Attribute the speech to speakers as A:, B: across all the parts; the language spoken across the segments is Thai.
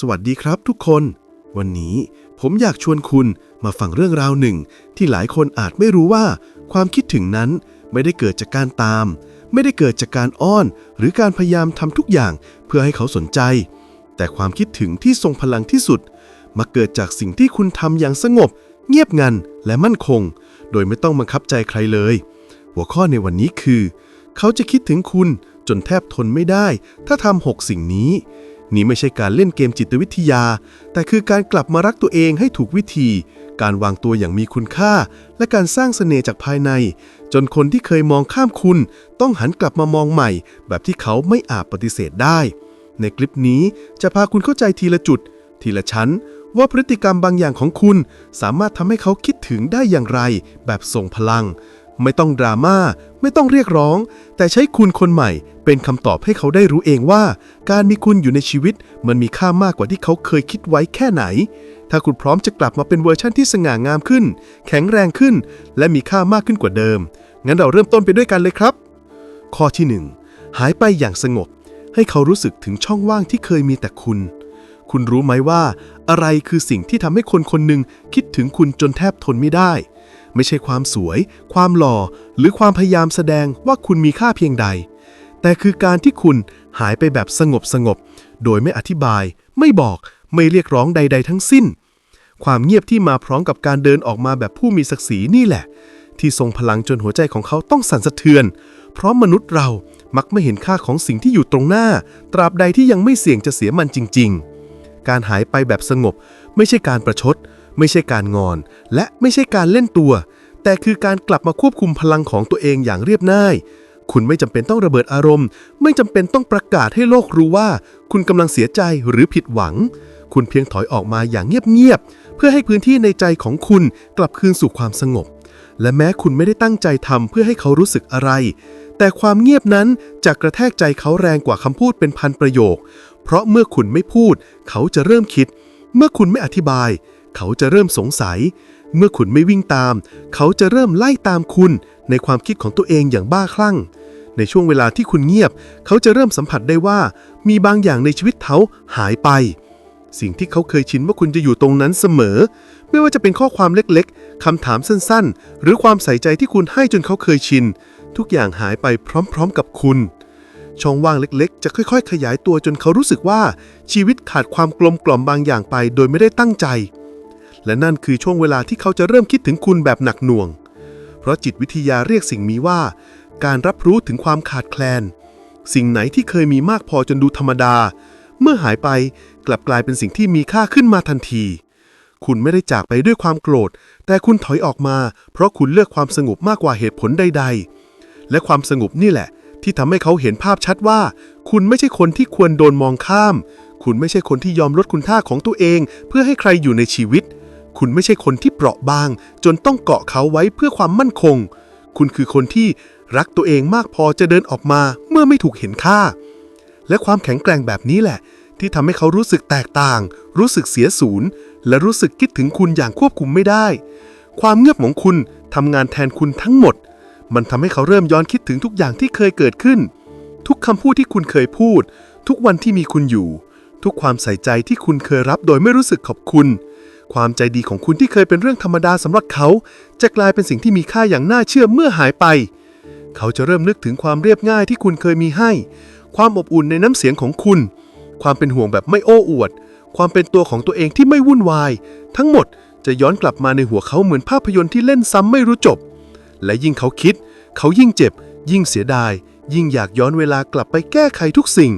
A: สวัสดีครับทุกคน วันนี้ผมอยากชวนคุณมาฟังเรื่องราวหนึ่ง ที่หลายคนอาจไม่รู้ว่า ความคิดถึงนั้นไม่ได้เกิดจากการตาม ไม่ได้เกิดจากการอ้อน หรือการพยายามทำทุกอย่างเพื่อให้เขาสนใจ แต่ความคิดถึงที่ทรงพลังที่สุดมาเกิดจากสิ่งที่คุณทำอย่างสงบ เงียบงันและมั่นคง โดยไม่ต้องบังคับใจใครเลย หัวข้อในวันนี้คือ เขาจะคิดถึงคุณจนแทบทนไม่ได้ ถ้าทำหกสิ่งนี้ นี่ไม่ใช่การเล่นเกมจิตวิทยา แต่คือการกลับมารักตัวเองให้ถูกวิธี การวางตัวอย่างมีคุณค่า และการสร้างเสน่ห์จากภายใน จนคนที่เคยมองข้ามคุณ ต้องหันกลับมามองใหม่ แบบที่เขาไม่อาจปฏิเสธได้ ในคลิปนี้จะพาคุณเข้าใจทีละจุด ทีละชั้น ว่าพฤติกรรมบางอย่างของคุณ สามารถทำให้เขาคิดถึงได้อย่างไร แบบส่งพลัง ไม่ต้องดราม่าไม่ต้องเรียกร้อง แต่ใช้คุณคนใหม่ เป็นคำตอบให้เขาได้รู้เองว่า การมีคุณอยู่ในชีวิต มันมีค่ามากกว่าที่เขาเคยคิดไว้แค่ไหน ถ้าคุณพร้อมจะกลับมาเป็นเวอร์ชั่นที่สง่างามขึ้น แข็งแรงขึ้น และมีค่ามากขึ้นกว่าเดิม งั้นเราเริ่มต้นไปด้วยกันเลยครับ ข้อที่ 1 หายไปอย่างสงบ ให้เขารู้สึกถึงช่องว่างที่เคยมีแต่คุณ คุณรู้ไหมว่า อะไรคือสิ่งที่ทำให้คนคนหนึ่งคิดถึงคุณจนแทบทนไม่ได้ ไม่ใช่ความสวย ความหล่อ หรือความพยายามแสดงว่าคุณมีค่าเพียงใด แต่คือการที่คุณหายไปแบบสงบสงบๆโดยไม่อธิบาย ไม่บอกไม่เรียกร้องใด ๆ ทั้งสิ้น ความเงียบที่มาพร้อมกับการเดินออกมาแบบผู้มีศักดิ์ศรีนี่แหละ ที่ทรงพลังจนหัวใจของเขาต้องสั่นสะเทือน เพราะมนุษย์เรามักไม่เห็นค่าของสิ่งที่อยู่ตรงหน้า ตราบใดที่ยังไม่เสี่ยงจะเสียมันจริง ๆ การหายไปแบบสงบ ไม่ใช่การประชด ไม่ใช่การงอน และไม่ใช่การเล่นตัว แต่คือการกลับมาควบคุมพลังของตัวเองอย่างเรียบง่าย คุณไม่จำเป็นต้องระเบิดอารมณ์ ไม่จำเป็นต้องประกาศให้โลกรู้ว่า คุณกำลังเสียใจหรือผิดหวัง คุณเพียงถอยออกมาอย่างเงียบๆเพื่อให้พื้นที่ในใจของคุณกลับคืนสู่ความสงบ และแม้คุณไม่ได้ตั้งใจทำเพื่อให้เขารู้สึกอะไร แต่ความเงียบนั้นจะกระแทกใจเขาแรงกว่าคำพูดเป็นพันประโยค เพราะเมื่อคุณไม่พูด เขาจะเริ่มคิด เมื่อคุณไม่อธิบาย เขาจะเริ่มสงสัย เมื่อคุณไม่วิ่งตาม เขาจะเริ่มไล่ตามคุณในความคิดของตัวเองอย่างบ้าคลั่ง ในช่วงเวลาที่คุณเงียบ เขาจะเริ่มสัมผัสได้ว่า มีบางอย่างในชีวิตเขาหายไป สิ่งที่เขาเคยชินว่าคุณจะอยู่ตรงนั้นเสมอ ไม่ว่าจะเป็นข้อความเล็กๆคำถามสั้นๆ หรือความใส่ใจที่คุณให้จนเขาเคยชิน ทุกอย่างหายไปพร้อมๆกับคุณช่องว่างเล็กๆ จะค่อยๆ ขยายตัวจนเขารู้สึกว่าชีวิตขาดความกลมกล่อมบางอย่างไปโดยไม่ได้ตั้งใจ และนั่นคือช่วงเวลาที่เขาจะเริ่มคิดถึงคุณแบบหนักหน่วง เพราะจิตวิทยาเรียกสิ่งนี้ว่า การรับรู้ถึงความขาดแคลน สิ่งไหนที่เคยมีมากพอจนดูธรรมดา เมื่อหายไปกลับกลายเป็นสิ่งที่มีค่าขึ้นมาทันที คุณไม่ได้จากไปด้วยความโกรธ แต่คุณถอยออกมา เพราะคุณเลือกความสงบมากกว่าเหตุผลใด ๆ และความสงบนี่แหละ ที่ทำให้เขาเห็นภาพชัดว่า คุณไม่ใช่คนที่ควรโดนมองข้าม คุณไม่ใช่คนที่ยอมลดคุณค่าของตัวเอง เพื่อให้ใครอยู่ในชีวิต คุณไม่ใช่คนที่เปราะบาง จนต้องเกาะเขาไว้เพื่อความมั่นคง คุณคือคนที่รักตัวเองมากพอจะเดินออกมาเมื่อไม่ถูกเห็นค่า และความแข็งแกร่งแบบนี้แหละ ที่ทำให้เขารู้สึกแตกต่าง รู้สึกเสียศูนย์ และรู้สึกคิดถึงคุณอย่างควบคุมไม่ได้ ความเงียบของคุณทำงานแทนคุณทั้งหมด มันทำให้เขาเริ่มย้อนคิดถึงทุกอย่างที่เคยเกิดขึ้น ทุกคำพูดที่คุณเคยพูด ทุกวันที่มีคุณอยู่ ทุกความใส่ใจที่คุณเคยรับโดยไม่รู้สึกขอบคุณ ความใจดีของคุณที่เคยเป็นเรื่องธรรมดาสำหรับเขา จะกลายเป็นสิ่งที่มีค่าอย่างน่าเชื่อเมื่อหายไป เขาจะเริ่มนึกถึงความเรียบง่ายที่คุณเคยมีให้ ความอบอุ่นในน้ำเสียงของคุณ ความเป็นห่วงแบบไม่โอ้อวด ความเป็นตัวของตัวเองที่ไม่วุ่นวาย ทั้งหมดจะย้อนกลับมาในหัวเขาเหมือนภาพยนตร์ที่เล่นซ้ำไม่รู้จบ และยิ่งเขาคิด เขายิ่งเจ็บ ยิ่งเสียดาย ยิ่งอยากย้อนเวลากลับไปแก้ไขทุกสิ่ง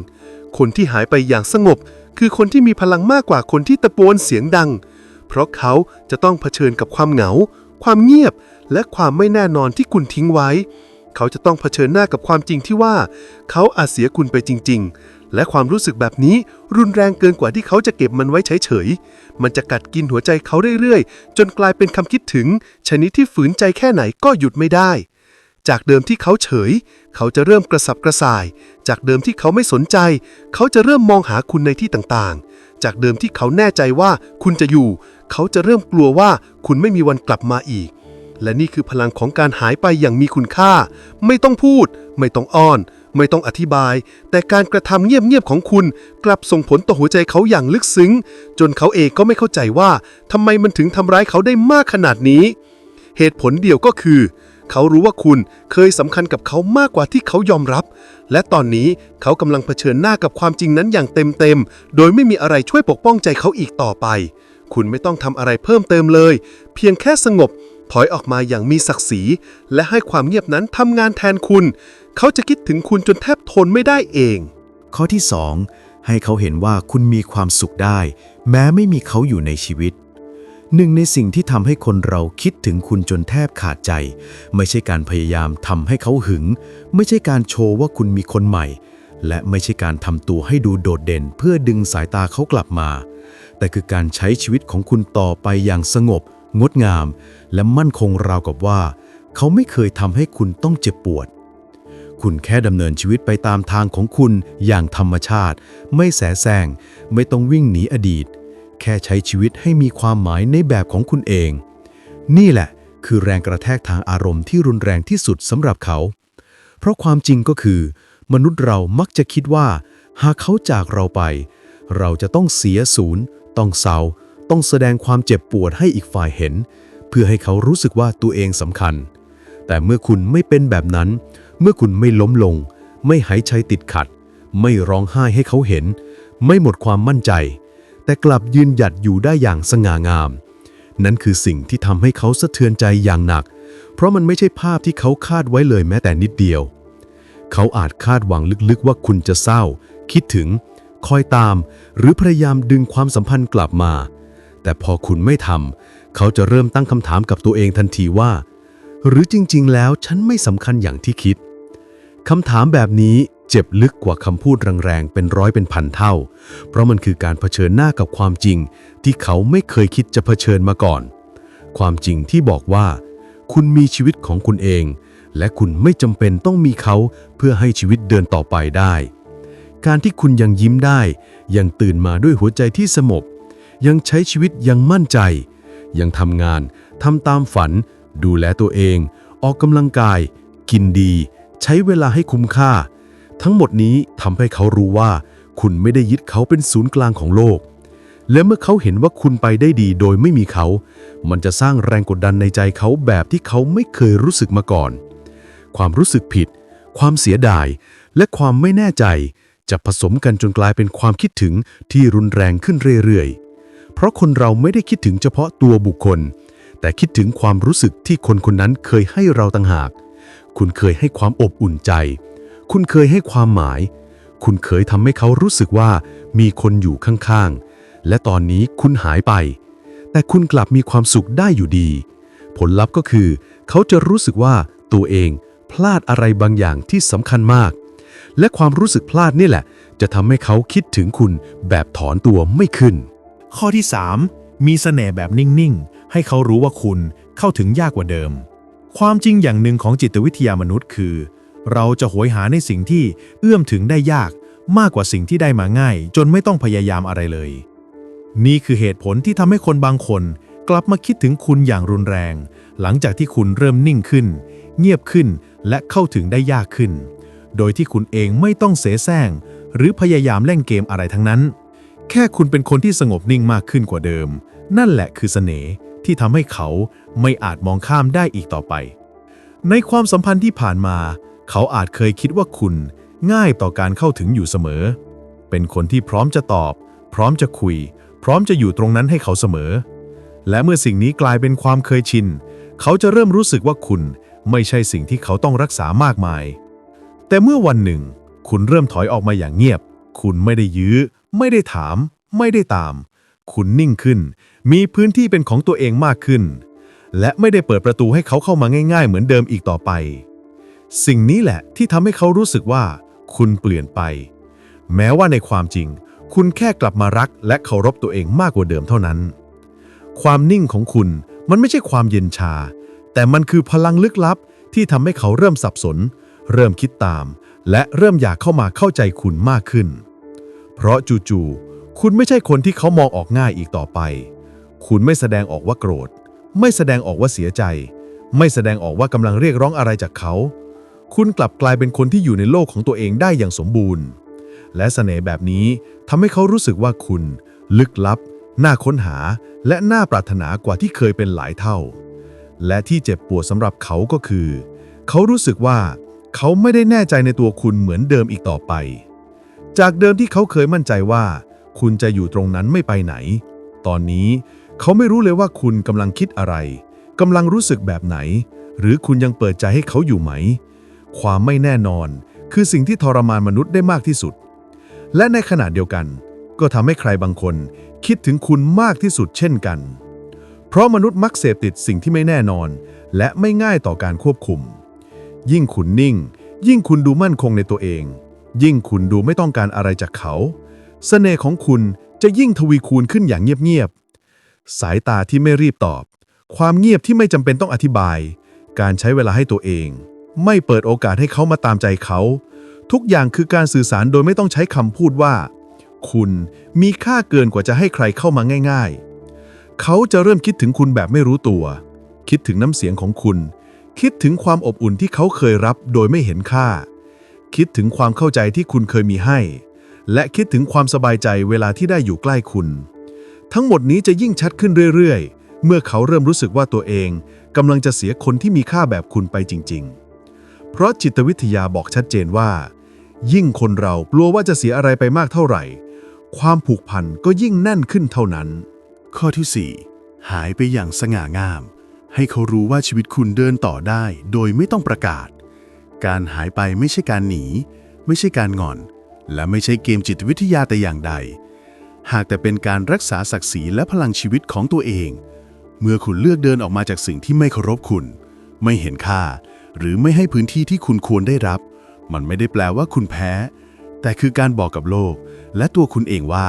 A: คนที่หายไปอย่างสงบ คือคนที่มีพลังมากกว่าคนที่ตะโกนเสียงดัง เพราะเขาจะต้องเผชิญกับความเหงา ความเงียบ และความไม่แน่นอนที่คุณทิ้งไว้ เขาจะต้องเผชิญหน้ากับความจริงที่ว่า เขาอาจเสียคุณไปจริง ๆ และความรู้สึกแบบนี้รุนแรงเกินกว่าที่เขาจะเก็บมันไว้เฉยๆ มันจะกัดกินหัวใจเขาเรื่อยๆ จนกลายเป็นคำคิดถึง ชนิดที่ฝืนใจแค่ไหนก็หยุดไม่ได้จากเดิมที่เขาเฉย เขาจะเริ่มกระสับกระส่าย จากเดิมที่เขาไม่สนใจ เขาจะเริ่มมองหาคุณในที่ต่างๆ จากเดิมที่เขาแน่ใจว่าคุณจะอยู่ เขาจะเริ่มกลัวว่าคุณไม่มีวันกลับมาอีก และนี่คือพลังของการหายไปอย่างมีคุณค่า ไม่ต้องพูด ไม่ต้องอ้อน
B: ไม่ต้องอธิบาย แต่การกระทำเงียบๆของคุณ กลับส่งผลต่อหัวใจเขาอย่างลึกซึ้ง จนเขาเองก็ไม่เข้าใจว่าทำไมมันถึงทำร้ายเขาได้มากขนาดนี้ เหตุผลเดียวก็คือ เขารู้ว่าคุณเคยสำคัญกับเขามากกว่าที่เขายอมรับ และตอนนี้เขากำลังเผชิญหน้ากับความจริงนั้นอย่างเต็มๆโดยไม่มีอะไรช่วยปกป้องใจเขาอีกต่อไป คุณไม่ต้องทำอะไรเพิ่มเติมเลย เพียงแค่สงบ ถอยออกมาอย่างมีศักดิ์ศรี และให้ความเงียบนั้นทำงานแทนคุณ เขาจะคิดถึงคุณจนแทบทนไม่ได้เอง
A: ข้อที่ 2 ให้เขาเห็นว่าคุณมีความสุขได้ แม้ไม่มีเขาอยู่ในชีวิตหนึ่งในสิ่งที่ทำให้คนเราคิดถึงคุณจนแทบขาดใจ ไม่ใช่การพยายามทำให้เขาหึง ไม่ใช่การโชว์ว่าคุณมีคนใหม่ และไม่ใช่การทำตัวให้ดูโดดเด่น เพื่อดึงสายตาเขากลับมา แต่คือการใช้ชีวิตของคุณต่อไปอย่างสงบ งดงาม และมั่นคงราวกับว่า เขาไม่เคยทำให้คุณต้องเจ็บปวด คุณแค่ดำเนินชีวิตไปตามทางของคุณอย่างธรรมชาติ ไม่แสแสร้งไม่ต้องวิ่งหนีอดีต แค่ใช้ชีวิตให้มีความหมายในแบบของคุณเอง นี่แหละ คือแรงกระแทกทางอารมณ์ที่รุนแรงที่สุดสำหรับเขา เพราะความจริงก็คือ มนุษย์เรามักจะคิดว่า หากเขาจากเราไป เราจะต้องเสียศูนย์ ต้องเศร้าต้องแสดงความเจ็บปวดให้อีกฝ่ายเห็น เพื่อให้เขารู้สึกว่าตัวเองสำคัญ แต่เมื่อคุณไม่เป็นแบบนั้น เมื่อคุณไม่ล้มลง ไม่หายใจติดขัด ไม่ร้องไห้ให้เขาเห็น ไม่หมดความมั่นใจ แต่กลับยืนหยัดอยู่ได้อย่างสง่างาม นั่นคือสิ่งที่ทำให้เขาสะเทือนใจอย่างหนัก เพราะมันไม่ใช่ภาพที่เขาคาดไว้เลยแม้แต่นิดเดียว เขาอาจคาดหวังลึกๆว่าคุณจะเศร้า คิดถึง คอยตาม หรือพยายามดึงความสัมพันธ์กลับมา แต่พอคุณไม่ทำเขาจะเริ่มตั้งคำถามกับตัวเองทันทีว่า หรือจริง ๆ แล้วฉันไม่สำคัญอย่างที่คิดคำถามแบบนี้เจ็บลึกกว่าคำพูดแรงๆ เป็นร้อยเป็นพันเท่า เพราะมันคือการเผชิญหน้ากับความจริง ที่เขาไม่เคยคิดจะเผชิญมาก่อน ความจริงที่บอกว่า คุณมีชีวิตของคุณเอง และคุณไม่จำเป็นต้องมีเขาเพื่อให้ชีวิตเดินต่อไปได้ การที่คุณยังยิ้มได้ ยังตื่นมาด้วยหัวใจที่สงบยังใช้ชีวิตยังมั่นใจ ยังทำงานทำตามฝัน ดูแลตัวเอง ออกกำลังกาย กินดี ใช้เวลาให้คุ้มค่า ทั้งหมดนี้ทำให้เขารู้ว่า คุณไม่ได้ยึดเขาเป็นศูนย์กลางของโลก และเมื่อเขาเห็นว่าคุณไปได้ดีโดยไม่มีเขา มันจะสร้างแรงกดดันในใจเขาแบบที่เขาไม่เคยรู้สึกมาก่อน ความรู้สึกผิด ความเสียดาย และความไม่แน่ใจ จะผสมกันจนกลายเป็นความคิดถึงที่รุนแรงขึ้นเรื่อยๆ เพราะคนเราไม่ได้คิดถึงเฉพาะตัวบุคคล แต่คิดถึงความรู้สึกที่คนคนนั้นเคยให้เราต่างหาก คุณเคยให้ความอบอุ่นใจ คุณเคยให้ความหมาย คุณเคยทำให้เขารู้สึกว่ามีคนอยู่ข้างๆ และตอนนี้คุณหายไป แต่คุณกลับมีความสุขได้อยู่ดี ผลลัพธ์ก็คือ เขาจะรู้สึกว่าตัวเองพลาดอะไรบางอย่างที่สำคัญมาก และความรู้สึกพลาดนี่แหละ จะทำให้เขาคิดถึงคุณแบบถอนตัวไม่ขึ้น
C: ข้อที่ 3 มีเสน่ห์แบบนิ่ง ๆ ให้เขารู้ว่าคุณเข้าถึงยากกว่าเดิม ความจริงอย่างหนึ่งของจิตวิทยามนุษย์คือ เราจะโหยหาในสิ่งที่เอื้อมถึงได้ยากมากกว่าสิ่งที่ได้มาง่าย จนไม่ต้องพยายามอะไรเลย นี่คือเหตุผลที่ทำให้คนบางคนกลับมาคิดถึงคุณอย่างรุนแรง หลังจากที่คุณเริ่มนิ่งขึ้น เงียบขึ้นและเข้าถึงได้ยากขึ้น โดยที่คุณเองไม่ต้องเสแสร้ง หรือพยายามเล่นเกมอะไรทั้งนั้น แค่คุณเป็นคนที่สงบนิ่งมากขึ้นกว่าเดิม นั่นแหละคือเสน่ห์ที่ทำให้เขาไม่อาจมองข้ามได้อีกต่อไป ในความสัมพันธ์ที่ผ่านมา เขาอาจเคยคิดว่าคุณง่ายต่อการเข้าถึงอยู่เสมอ เป็นคนที่พร้อมจะตอบ พร้อมจะคุย พร้อมจะอยู่ตรงนั้นให้เขาเสมอ และเมื่อสิ่งนี้กลายเป็นความเคยชิน เขาจะเริ่มรู้สึกว่าคุณไม่ใช่สิ่งที่เขาต้องรักษามากมาย แต่เมื่อวันหนึ่ง คุณเริ่มถอยออกมาอย่างเงียบ คุณไม่ได้ยื้อ ไม่ได้ถาม ไม่ได้ตาม คุณนิ่งขึ้น มีพื้นที่เป็นของตัวเองมากขึ้น และไม่ได้เปิดประตูให้เขาเข้ามาง่าย ๆ เหมือนเดิมอีกต่อไป สิ่งนี้แหละที่ทำให้เขารู้สึกว่า คุณเปลี่ยนไป แม้ว่าในความจริง คุณแค่กลับมารักและเคารพตัวเองมากกว่าเดิมเท่านั้น ความนิ่งของคุณมันไม่ใช่ความเย็นชา แต่มันคือพลังลึกลับที่ทำให้เขาเริ่มสับสน เริ่มคิดตาม และเริ่มอยากเข้ามาเข้าใจคุณมากขึ้น เพราะจู่ๆคุณไม่ใช่คนที่เขามองออกง่ายอีกต่อไป คุณไม่แสดงออกว่าโกรธ ไม่แสดงออกว่าเสียใจ ไม่แสดงออกว่ากำลังเรียกร้องอะไรจากเขา
D: คุณกลับกลายเป็นคนที่อยู่ในโลกของตัวเองได้อย่างสมบูรณ์ และเสน่ห์แบบนี้ทำให้เขารู้สึกว่าคุณ ลึกลับน่าค้นหาและน่าปรารถนากว่าที่เคยเป็นหลายเท่า และที่เจ็บปวดสำหรับเขาก็คือ เขารู้สึกว่า เขาไม่ได้แน่ใจในตัวคุณเหมือนเดิมอีกต่อไป จากเดิมที่เขาเคยมั่นใจว่า คุณจะอยู่ตรงนั้นไม่ไปไหน ตอนนี้เขาไม่รู้เลยว่าคุณกำลังคิดอะไรกำลังรู้สึกแบบไหน หรือคุณยังเปิดใจให้เขาอยู่ไหม ความไม่แน่นอน คือสิ่งที่ทรมานมนุษย์ได้มากที่สุด และในขณะเดียวกัน ก็ทำให้ใครบางคนคิดถึงคุณมากที่สุดเช่นกัน เพราะมนุษย์มักเสพติดสิ่งที่ไม่แน่นอน และไม่ง่ายต่อการควบคุม ยิ่งคุณนิ่ง ยิ่งคุณดูมั่นคงในตัวเอง ยิ่งคุณดูไม่ต้องการอะไรจากเขาเสน่ห์ของคุณจะยิ่งทวีคูณขึ้นอย่างเงียบๆ สายตาที่ไม่รีบตอบ ความเงียบที่ไม่จำเป็นต้องอธิบาย การใช้เวลาให้ตัวเอง ไม่เปิดโอกาสให้เขามาตามใจเขา ทุกอย่างคือการสื่อสารโดยไม่ต้องใช้คำพูดว่า คุณมีค่าเกินกว่าจะให้ใครเข้ามาง่าย ๆ เขาจะเริ่มคิดถึงคุณแบบไม่รู้ตัว คิดถึงน้ำเสียงของคุณ คิดถึงความอบอุ่นที่เขาเคยรับโดยไม่เห็นค่า คิดถึงความเข้าใจที่คุณเคยมีให้ และคิดถึงความสบายใจเวลาที่ได้อยู่ใกล้คุณ ทั้งหมดนี้จะยิ่งชัดขึ้นเรื่อยๆ เมื่อเขาเริ่มรู้สึกว่าตัวเองกำลังจะเสียคนที่มีค่าแบบคุณไปจริง ๆ เพราะจิตวิทยาบอกชัดเจนว่า ยิ่งคนเรากลัวว่าจะเสียอะไรไปมากเท่าไหร่ ความผูกพันก็ยิ่งแน่นขึ้นเท่านั้น
A: ข้อที่ 4 หายไปอย่างสง่างาม ให้เขารู้ว่าชีวิตคุณเดินต่อได้ โดยไม่ต้องประกาศ การหายไปไม่ใช่การหนี ไม่ใช่การงอน และไม่ใช่เกมจิตวิทยาแต่อย่างใด หากแต่เป็นการรักษาศักดิ์ศรีและพลังชีวิตของตัวเอง เมื่อคุณเลือกเดินออกมาจากสิ่งที่ไม่เคารพคุณ ไม่เห็นค่า หรือไม่ให้พื้นที่ที่คุณควรได้รับ มันไม่ได้แปลว่าคุณแพ้ แต่คือการบอกกับโลก และตัวคุณเองว่า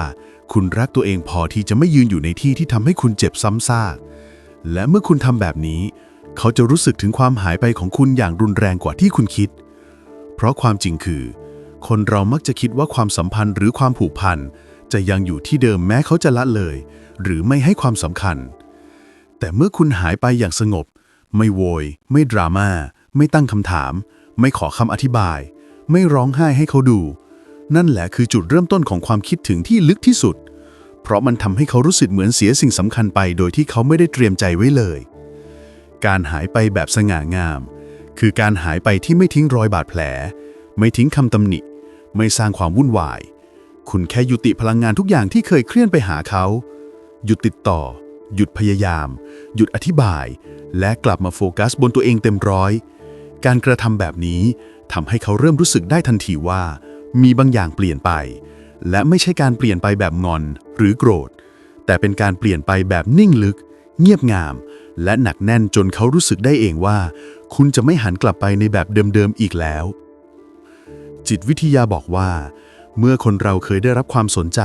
A: คุณรักตัวเองพอที่จะไม่ยืนอยู่ในที่ที่ทำให้คุณเจ็บซ้ำซาก และเมื่อคุณทำแบบนี้ เขาจะรู้สึกถึงความหายไปของคุณอย่างรุนแรงกว่าที่คุณคิด เพราะความจริงคือ คนเรามักจะคิดว่าความสัมพันธ์หรือความผูกพันจะยังอยู่ที่เดิมแม้เขาจะละเลย หรือไม่ให้ความสำคัญ แต่เมื่อคุณหายไปอย่างสงบ ไม่โวย ไม่ดราม่าไม่ตั้งคำถาม ไม่ขอคำอธิบาย ไม่ร้องไห้ให้เขาดู นั่นแหละคือจุดเริ่มต้นของความคิดถึงที่ลึกที่สุด เพราะมันทำให้เขารู้สึกเหมือนเสียสิ่งสำคัญไป โดยที่เขาไม่ได้เตรียมใจไว้เลย การหายไปแบบสง่างาม คือการหายไปที่ไม่ทิ้งรอยบาดแผล ไม่ทิ้งคำตำหนิ ไม่สร้างความวุ่นวาย คุณแค่ยุติพลังงานทุกอย่างที่เคยเคลื่อนไปหาเขา หยุดติดต่อ หยุดพยายาม หยุดอธิบาย และกลับมาโฟกัสบนตัวเองเต็มร้อย การกระทำแบบนี้ทำให้เขาเริ่มรู้สึกได้ทันทีว่า มีบางอย่างเปลี่ยนไป และไม่ใช่การเปลี่ยนไปแบบงอนหรือโกรธ แต่เป็นการเปลี่ยนไปแบบนิ่งลึก เงียบงาม และหนักแน่นจนเขารู้สึกได้เองว่า คุณจะไม่หันกลับไปในแบบเดิมๆอีกแล้ว จิตวิทยาบอกว่า เมื่อคนเราเคยได้รับความสนใจ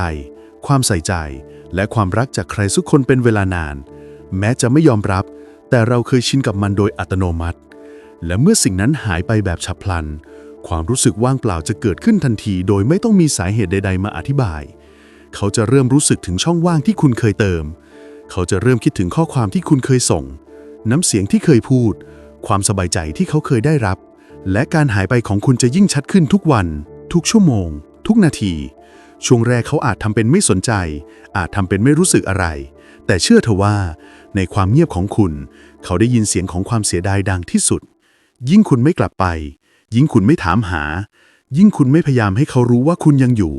A: ความใส่ใจ และความรักจากใครสักคนเป็นเวลานาน แม้จะไม่ยอมรับ แต่เราเคยชินกับมันโดยอัตโนมัติ และเมื่อสิ่งนั้นหายไปแบบฉับพลัน ความรู้สึกว่างเปล่าจะเกิดขึ้นทันที โดยไม่ต้องมีสาเหตุใด ๆ มาอธิบาย เขาจะเริ่มรู้สึกถึงช่องว่างที่คุณเคยเติม เขาจะเริ่มคิดถึงข้อความที่คุณเคยส่ง น้ำเสียงที่เคยพูด ความสบายใจที่เขาเคยได้รับ และการหายไปของคุณจะยิ่งชัดขึ้นทุกวัน ทุกชั่วโมง ทุกนาที ช่วงแรกเขาอาจทำเป็นไม่สนใจ อาจทำเป็นไม่รู้สึกอะไร แต่เชื่อเถอะว่า ในความเงียบของคุณ เขาได้ยินเสียงของความเสียดายดังที่สุด ยิ่งคุณไม่กลับไป ยิ่งคุณไม่ถามหา ยิ่งคุณไม่พยายามให้เขารู้ว่าคุณยังอยู่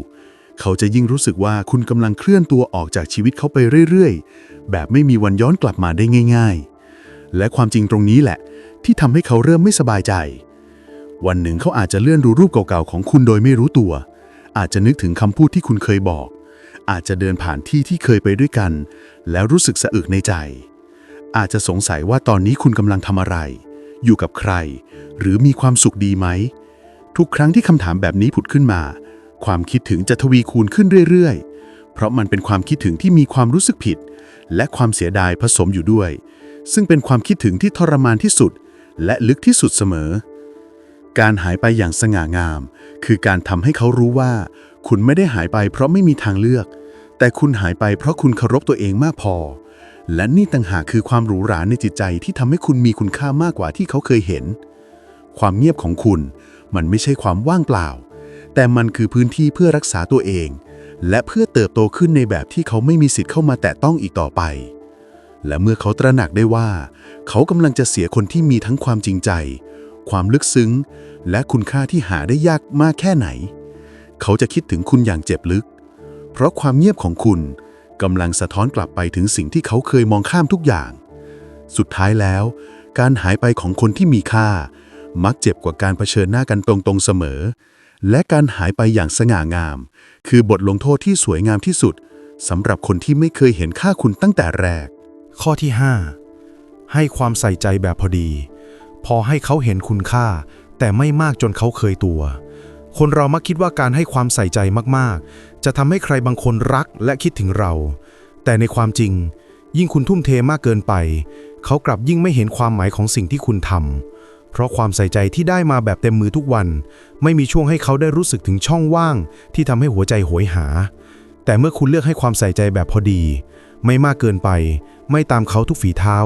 A: เขาจะยิ่งรู้สึกว่าคุณกำลังเคลื่อนตัวออกจากชีวิตเขาไปเรื่อยๆ แบบไม่มีวันย้อนกลับมาได้ง่าย ๆ และความจริงตรงนี้แหละ ที่ทำให้เขาเริ่มไม่สบายใจ วันหนึ่งเขาอาจจะเลื่อนดูรูปเก่าๆของคุณโดยไม่รู้ตัว อาจจะนึกถึงคำพูดที่คุณเคยบอก อาจจะเดินผ่านที่ที่เคยไปด้วยกัน แล้วรู้สึกสะอึกในใจ อาจจะสงสัยว่าตอนนี้คุณกำลังทำอะไร อยู่กับใคร หรือมีความสุขดีไหม ทุกครั้งที่คำถามแบบนี้ผุดขึ้นมา ความคิดถึงจะทวีคูณขึ้นเรื่อยๆ เพราะมันเป็นความคิดถึงที่มีความรู้สึกผิด และความเสียดายผสมอยู่ด้วย ซึ่งเป็นความคิดถึงที่ทรมานที่สุด และลึกที่สุดเสมอ การหายไปอย่างสง่างาม คือการทำให้เขารู้ว่า คุณไม่ได้หายไปเพราะไม่มีทางเลือก แต่คุณหายไปเพราะคุณเคารพตัวเองมากพอ และนี่ต่างหากคือความหรูหราในจิตใจที่ทำให้คุณมีคุณค่ามากกว่าที่เขาเคยเห็น
E: ความเงียบของคุณมันไม่ใช่ความว่างเปล่า แต่มันคือพื้นที่เพื่อรักษาตัวเอง และเพื่อเติบโตขึ้นในแบบที่เขาไม่มีสิทธิ์เข้ามาแตะต้องอีกต่อไป และเมื่อเขาตระหนักได้ว่า เขากำลังจะเสียคนที่มีทั้งความจริงใจ ความลึกซึ้ง และคุณค่าที่หาได้ยากมากแค่ไหน เขาจะคิดถึงคุณอย่างเจ็บลึก เพราะความเงียบของคุณ กำลังสะท้อนกลับไปถึงสิ่งที่เขาเคยมองข้ามทุกอย่าง สุดท้ายแล้ว การหายไปของคนที่มีค่า มักเจ็บกว่าการเผชิญหน้ากันตรงๆเสมอ และการหายไปอย่างสง่างาม คือบทลงโทษที่สวยงามที่สุดสำหรับคนที่ไม่เคยเห็นค่าคุณตั้งแต่แรก
F: ข้อที่ 5 ให้ความใส่ใจแบบพอดี พอให้เขาเห็นคุณค่า แต่ไม่มากจนเขาเคยตัว คนเรามักคิดว่าการให้ความใส่ใจมากๆ จะทำให้ใครบางคนรักและคิดถึงเรา แต่ในความจริง ยิ่งคุณทุ่มเทมากเกินไป เขากลับยิ่งไม่เห็นความหมายของสิ่งที่คุณทำเพราะความใส่ใจที่ได้มาแบบเต็มมือทุกวัน ไม่มีช่วงให้เขาได้รู้สึกถึงช่องว่าง ที่ทำให้หัวใจโหยหา แต่เมื่อคุณเลือกให้ความใส่ใจแบบพอดี ไม่มากเกินไป ไม่ตามเขาทุกฝีเท้า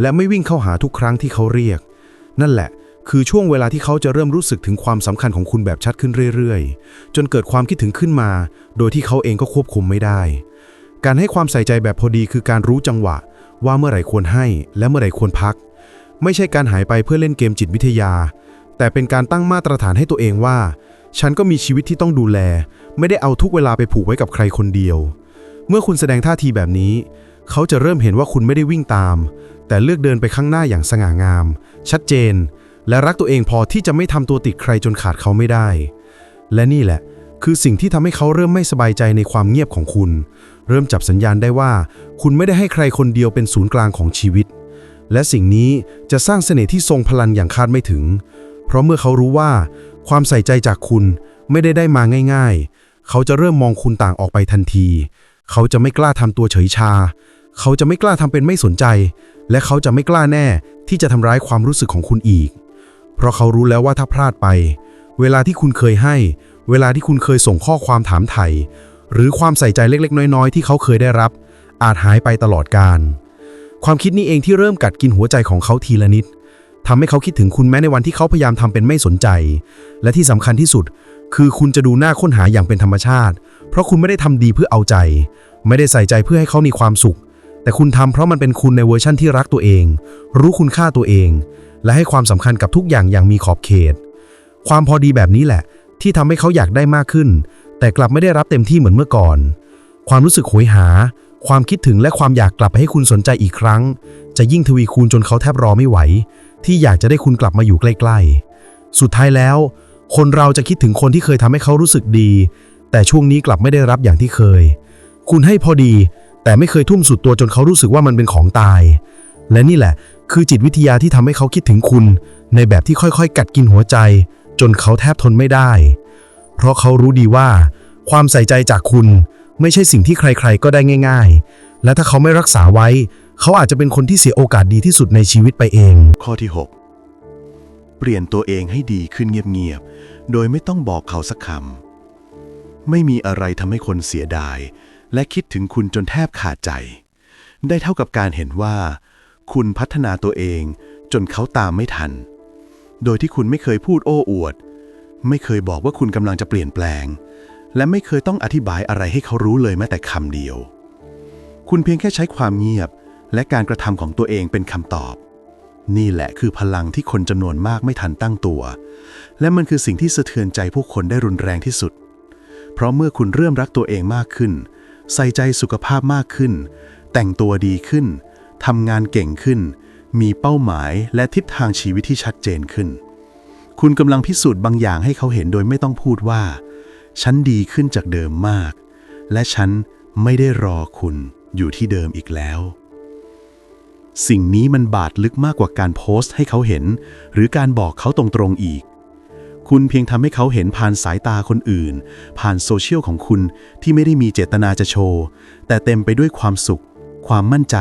F: และไม่วิ่งเข้าหาทุกครั้งที่เขาเรียก นั่นแหละ คือช่วงเวลาที่เขาจะเริ่มรู้สึกถึงความสำคัญของคุณแบบชัดขึ้นเรื่อยๆ จนเกิดความคิดถึงขึ้นมา โดยที่เขาเองก็ควบคุมไม่ได้ การให้ความใส่ใจแบบพอดีคือการรู้จังหวะ ว่าเมื่อไหร่ควรให้และเมื่อไหร่ควรพัก ไม่ใช่การหายไปเพื่อเล่นเกมจิตวิทยา แต่เป็นการตั้งมาตรฐานให้ตัวเองว่า ฉันก็มีชีวิตที่ต้องดูแล ไม่ได้เอาทุกเวลาไปผูกไว้กับใครคนเดียว เมื่อคุณแสดงท่าทีแบบนี้ เขาจะเริ่มเห็นว่าคุณไม่ได้วิ่งตาม แต่เลือกเดินไปข้างหน้าอย่างสง่างาม ชัดเจน และรักตัวเองพอที่จะไม่ทำตัวติดใครจนขาดเขาไม่ได้ และนี่แหละ คือสิ่งที่ทำให้เขาเริ่มไม่สบายใจในความเงียบของคุณ เริ่มจับสัญญาณได้ว่า คุณไม่ได้ให้ใครคนเดียวเป็นศูนย์กลางของชีวิต และสิ่งนี้จะสร้างเสน่ห์ที่ทรงพลังอย่างคาดไม่ถึง เพราะเมื่อเขารู้ว่า ความใส่ใจจากคุณไม่ได้ได้มาง่าย ๆ เขาจะเริ่มมองคุณต่างออกไปทันที เขาจะไม่กล้าทำตัวเฉยชา เขาจะไม่กล้าทำเป็นไม่สนใจ และเขาจะไม่กล้าแน่ที่จะทำร้ายความรู้สึกของคุณอีก เพราะเขารู้แล้วว่าถ้าพลาดไป เวลาที่คุณเคยให้ เวลาที่คุณเคยส่งข้อความถามไถ่หรือความใส่ใจเล็กๆ น้อยๆ ที่เขาเคยได้รับ อาจหายไปตลอดกาลความคิดนี้เองที่เริ่มกัดกินหัวใจของเขาทีละนิดทำให้เขาคิดถึงคุณแม้ในวันที่เขาพยายามทำเป็นไม่สนใจ และที่สำคัญที่สุด คือคุณจะดูหน้าค้นหาอย่างเป็นธรรมชาติ เพราะคุณไม่ได้ทำดีเพื่อเอาใจ ไม่ได้ใส่ใจเพื่อให้เขามีความสุข แต่คุณทำเพราะมันเป็นคุณในเวอร์ชั่นที่รักตัวเอง รู้คุณค่าตัวเอง และให้ความสำคัญกับทุกอย่างอย่างมีขอบเขต ความพอดีแบบนี้แหละ ที่ทำให้เขาอยากได้มากขึ้น แต่กลับไม่ได้รับเต็มที่เหมือนเมื่อก่อน ความรู้สึกโหยหา ความคิดถึงและความอยากกลับไปให้คุณสนใจอีกครั้ง จะยิ่งทวีคูณจนเขาแทบรอไม่ไหว ที่อยากจะได้คุณกลับมาอยู่ใกล้ ๆ สุดท้ายแล้ว คนเราจะคิดถึงคนที่เคยทำให้เขารู้สึกดี แต่ช่วงนี้กลับไม่ได้รับอย่างที่เคย คุณให้พอดี แต่ไม่เคยทุ่มสุดตัวจนเขารู้สึกว่ามันเป็นของตาย และนี่แหละ คือจิตวิทยาที่ทำให้เขาคิดถึงคุณ ในแบบที่ค่อยๆ กัดกินหัวใจ จนเขาแทบทนไม่ได้ เพราะเขารู้ดีว่า ความใส่ใจจากคุณไม่ใช่สิ่งที่ใครๆ ก็ได้ง่าย ๆ และถ้าเขาไม่รักษาไว้ เขาอาจจะเป็นคนที่เสียโอกาสดีที่สุดในชีวิตไปเอง
A: ข้อที่ 6 เปลี่ยนตัวเองให้ดีขึ้นเงียบๆ โดยไม่ต้องบอกเขาสักคำ ไม่มีอะไรทำให้คนเสียดาย และคิดถึงคุณจนแทบขาดใจ ได้เท่ากับการเห็นว่า คุณพัฒนาตัวเอง จนเขาตามไม่ทัน โดยที่คุณไม่เคยพูดโอ้อวด ไม่เคยบอกว่าคุณกำลังจะเปลี่ยนแปลง และไม่เคยต้องอธิบายอะไรให้เขารู้เลยแม้แต่คำเดียว คุณเพียงแค่ใช้ความเงียบ และการกระทำของตัวเองเป็นคำตอบ นี่แหละคือพลังที่คนจำนวนมากไม่ทันตั้งตัว และมันคือสิ่งที่สะเทือนใจผู้คนได้รุนแรงที่สุด เพราะเมื่อคุณเริ่มรักตัวเองมากขึ้น ใส่ใจสุขภาพมากขึ้น แต่งตัวดีขึ้น ทำงานเก่งขึ้น มีเป้าหมายและทิศทางชีวิตที่ชัดเจนขึ้น คุณกำลังพิสูจน์บางอย่างให้เขาเห็นโดยไม่ต้องพูดว่า ฉันดีขึ้นจากเดิมมาก และฉันไม่ได้รอคุณอยู่ที่เดิมอีกแล้ว สิ่งนี้มันบาดลึกมากกว่าการโพสต์ให้เขาเห็น หรือการบอกเขาตรงๆอีกคุณเพียงทำให้เขาเห็นผ่านสายตาคนอื่น ผ่านโซเชียลของคุณที่ไม่ได้มีเจตนาจะโชว์ แต่เต็มไปด้วยความสุข ความมั่นใจ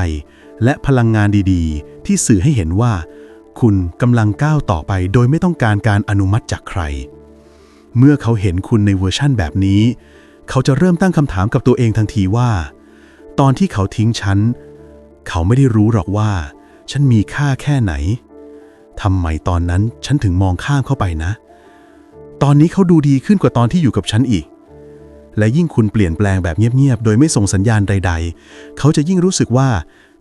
A: และพลังงานดีๆ ที่สื่อให้เห็นว่า คุณกำลังก้าวต่อไปโดยไม่ต้องการการอนุมัติจากใคร เมื่อเขาเห็นคุณในเวอร์ชั่นแบบนี้ เขาจะเริ่มตั้งคำถามกับตัวเองทันทีว่า ตอนที่เขาทิ้งฉัน เขาไม่ได้รู้หรอกว่า ฉันมีค่าแค่ไหนทำไมตอนนั้นฉันถึงมองข้ามเข้าไปนะ ตอนนี้เขาดูดีขึ้นกว่าตอนที่อยู่กับฉันอีก และยิ่งคุณเปลี่ยนแปลงแบบเงียบๆ โดยไม่ส่งสัญญาณใด ๆ เขาจะยิ่งรู้สึกว่า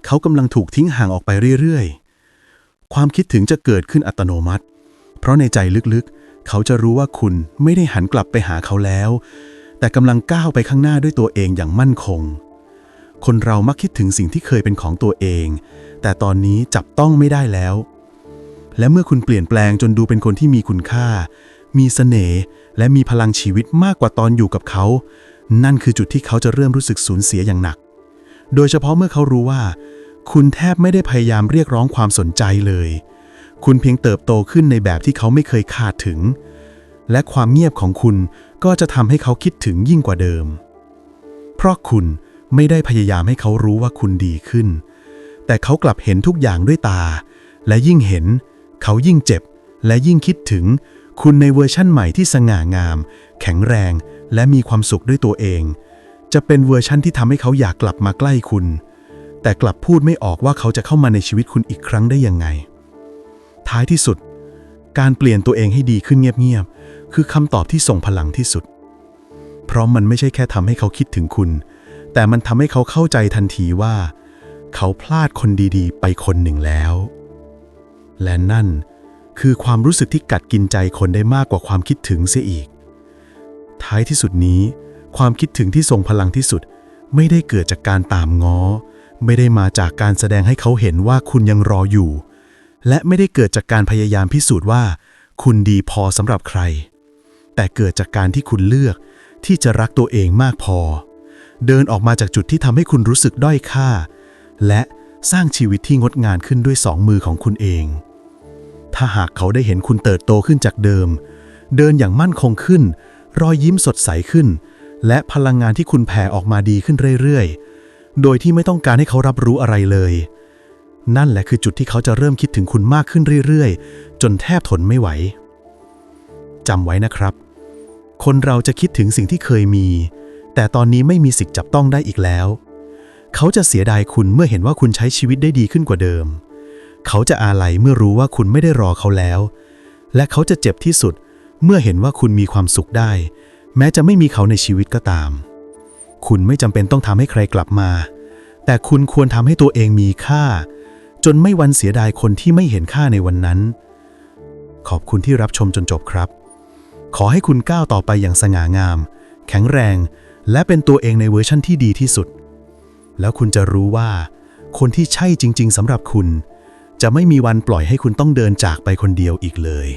A: เขากำลังถูกทิ้งห่างออกไปเรื่อยๆ ความคิดถึงจะเกิดขึ้นอัตโนมัติ เพราะในใจลึกๆ เขาจะรู้ว่าคุณไม่ได้หันกลับไปหาเขาแล้ว แต่กำลังก้าวไปข้างหน้าด้วยตัวเองอย่างมั่นคง คนเรามักคิดถึงสิ่งที่เคยเป็นของตัวเอง แต่ตอนนี้จับต้องไม่ได้แล้ว และเมื่อคุณเปลี่ยนแปลงจนดูเป็นคนที่มีคุณค่า มีเสน่ห์และมีพลังชีวิตมากกว่าตอนอยู่กับเขา นั่นคือจุดที่เขาจะเริ่มรู้สึกสูญเสียอย่างหนัก โดยเฉพาะเมื่อเขารู้ว่า คุณแทบไม่ได้พยายามเรียกร้องความสนใจเลย คุณเพียงเติบโตขึ้นในแบบที่เขาไม่เคยคาดถึง และความเงียบของคุณก็จะทำให้เขาคิดถึงยิ่งกว่าเดิม เพราะคุณไม่ได้พยายามให้เขารู้ว่าคุณดีขึ้น แต่เขากลับเห็นทุกอย่างด้วยตา และยิ่งเห็น เขายิ่งเจ็บ และยิ่งคิดถึง คุณในเวอร์ชั่นใหม่ที่สง่างาม แข็งแรง และมีความสุขด้วยตัวเอง จะเป็นเวอร์ชั่นที่ทำให้เขาอยากกลับมาใกล้คุณ แต่กลับพูดไม่ออกว่าเขาจะเข้ามาในชีวิตคุณอีกครั้งได้ยังไง ท้ายที่สุด การเปลี่ยนตัวเองให้ดีขึ้นเงียบๆคือคำตอบที่ส่งพลังที่สุด เพราะมันไม่ใช่แค่ทำให้เขาคิดถึงคุณ แต่มันทำให้เขาเข้าใจทันทีว่า เขาพลาดคนดีๆ ไปคนหนึ่งแล้ว และนั่นคือความรู้สึกที่กัดกินใจคนได้มากกว่าความคิดถึงเสียอีก ท้ายที่สุดนี้ ความคิดถึงที่ทรงพลังที่สุด ไม่ได้เกิดจากการตามง้อ ไม่ได้มาจากการแสดงให้เขาเห็นว่าคุณยังรออยู่ และไม่ได้เกิดจากการพยายามพิสูจน์ว่า คุณดีพอสำหรับใคร แต่เกิดจากการที่คุณเลือกที่จะรักตัวเองมากพอ เดินออกมาจากจุดที่ทำให้คุณรู้สึกด้อยค่า และสร้างชีวิตที่งดงามขึ้นด้วยสองมือของคุณเอง ถ้าหากเขาได้เห็นคุณเติบโตขึ้นจากเดิม เดินอย่างมั่นคงขึ้น รอยยิ้มสดใสขึ้น และพลังงานที่คุณแผ่ออกมาดีขึ้นเรื่อยๆ โดยที่ไม่ต้องการให้เขารับรู้อะไรเลย นั่นแหละคือจุดที่เขาจะเริ่มคิดถึงคุณมากขึ้นเรื่อยๆ จนแทบทนไม่ไหวจำไว้นะครับ คนเราจะคิดถึงสิ่งที่เคยมี แต่ตอนนี้ไม่มีสิทธิ์จับต้องได้อีกแล้ว เขาจะเสียดายคุณเมื่อเห็นว่าคุณใช้ชีวิตได้ดีขึ้นกว่าเดิม เขาจะอาลัยเมื่อรู้ว่าคุณไม่ได้รอเขาแล้ว และเขาจะเจ็บที่สุดเมื่อเห็นว่าคุณมีความสุขได้ แม้จะไม่มีเขาในชีวิตก็ตาม คุณไม่จำเป็นต้องทำให้ใครกลับมา แต่คุณควรทำให้ตัวเองมีค่า จนไม่วันเสียดายคนที่ไม่เห็นค่าในวันนั้น ขอบคุณที่รับชมจนจบครับ ขอให้คุณก้าวต่อไปอย่างสง่างาม แข็งแรง และเป็นตัวเองในเวอร์ชั่นที่ดีที่สุด แล้วคุณจะรู้ว่า คนที่ใช่จริง ๆสำหรับคุณ จะไม่มีวันปล่อยให้คุณต้องเดินจากไปคนเดียวอีกเลย